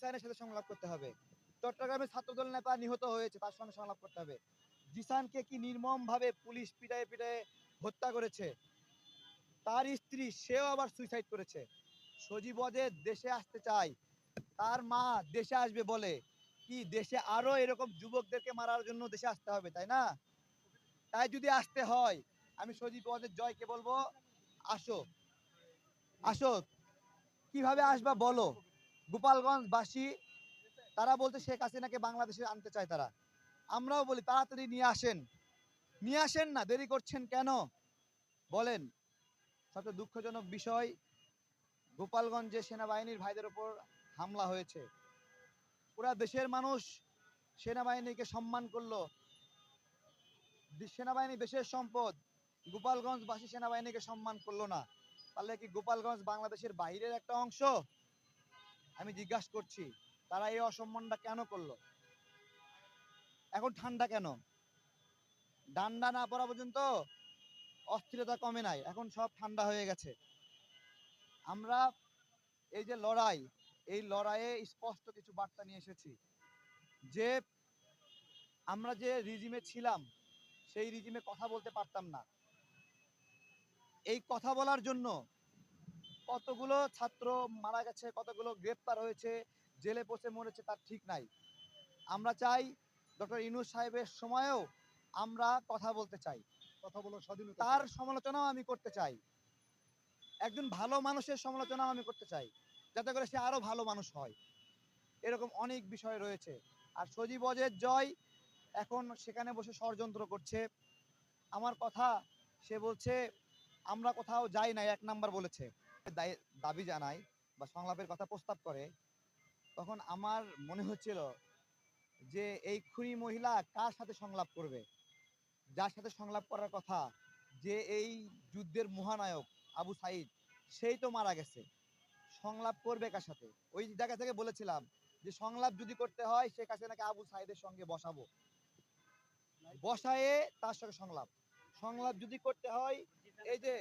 জিসানের সাথে সংলাপ করতে হবে। চট্টগ্রামে ছাত্রদল নেতা নিহত হয়েছে, তার সঙ্গে সংলাপ করতে হবে। জিসানকে কি নির্মম ভাবে পুলিশ পিটায়ে পিটায়ে হত্যা করেছে? তার স্ত্রী, সেও আবার সুইসাইড করেছে। সজীব ওয়াজেদ দেশে আসতে চায় তার মা দেশে আসবে বলে। কি দেশে আরও এরকম যুবকদেরকে মারার জন্য দেশে আসতে হবে, তাই না? তাই যদি আসতে হয়, আমি সজীব ওয়াজেদ জয়কে বলব, আসো। আসো। কীভাবে আসবা বলো? গোপালগঞ্জবাসী, তারা বলতে শেখ হাসিনাকে বাংলাদেশে আনতে চায় তারা। আমরাও বলি, তাড়াতাড়ি নিয়ে আসেন। নিয়ে আসেন না, দেরি করছেন কেন? বলেন, সবচেয়ে দুঃখজনক বিষয়, গোপালগঞ্জে সেনাবাহিনীর ভাইদের ওপর হামলা হয়েছে। পুরা দেশের মানুষ সেনাবাহিনীকে সম্মান করল। সেনাবাহিনী দেশের সম্পদ, গোপালগঞ্জবাসী সেনাবাহিনীকে সম্মান করল না। তাহলে কি গোপালগঞ্জ বাংলাদেশের বাইরের একটা অংশ? আমি জিজ্ঞাসা করছি, তারা এই অসম্মানটা কেন করল? এখন ঠান্ডা কেন? ডান্ডা না পড়া পর্যন্ত অস্থিরতা কমে নাই, এখন সব ঠান্ডা হয়ে গেছে। আমরা এই যে লড়াই, এই লড়াইয়ে স্পষ্ট কিছু বার্তা নিয়ে এসেছি। যে আমরা যে রিজিমে ছিলাম, সেই রিজিমে কথা বলতে পারতাম না। এই কথা বলার জন্য কতগুলো ছাত্র মারা গেছে কতগুলো গ্রেপ্তার হয়েছে জেলে পচে মরেছে তার ঠিক নাই। আমরা চাই ডক্টর ইনুস সাহেবের সময়েও আমরা কথা বলতে চাই। কথা বলার স্বাধীনতা তার সমালোচনাও আমি করতে চাই। একজন ভালো মানুষের সমালোচনাও আমি করতে চাই যাতে করে সে আরও ভালো মানুষ হয়। এরকম অনেক বিষয় রয়েছে। আর সজীব অজের জয় এখন সেখানে বসে ষড়যন্ত্র করছে। আমার কথা সে বলছে আমরা কোথাও যাই না এক নাম্বার বলেছে। দায়- দাবি জানাই বা সংলাপের কথা প্রস্তাব করে, তখন আমার মনে হচ্ছিল যে এই খুনি মহিলা কার সাথে সংলাপ করবে? যার সাথে সংলাপ করার কথা যে এই যুদ্ধের মহানায়ক আবু সাইদ, সেই তো মারা গেছে। সংলাপ করবে কার সাথে? ওই জায়গা থেকে বলেছিলাম যে সংলাপ যদি করতে হয় সে কাছে নাকি আবু সাইদের সঙ্গে বসাবো। বসায়ে তার সঙ্গে সংলাপ। সংলাপ যদি করতে হয়, এই যে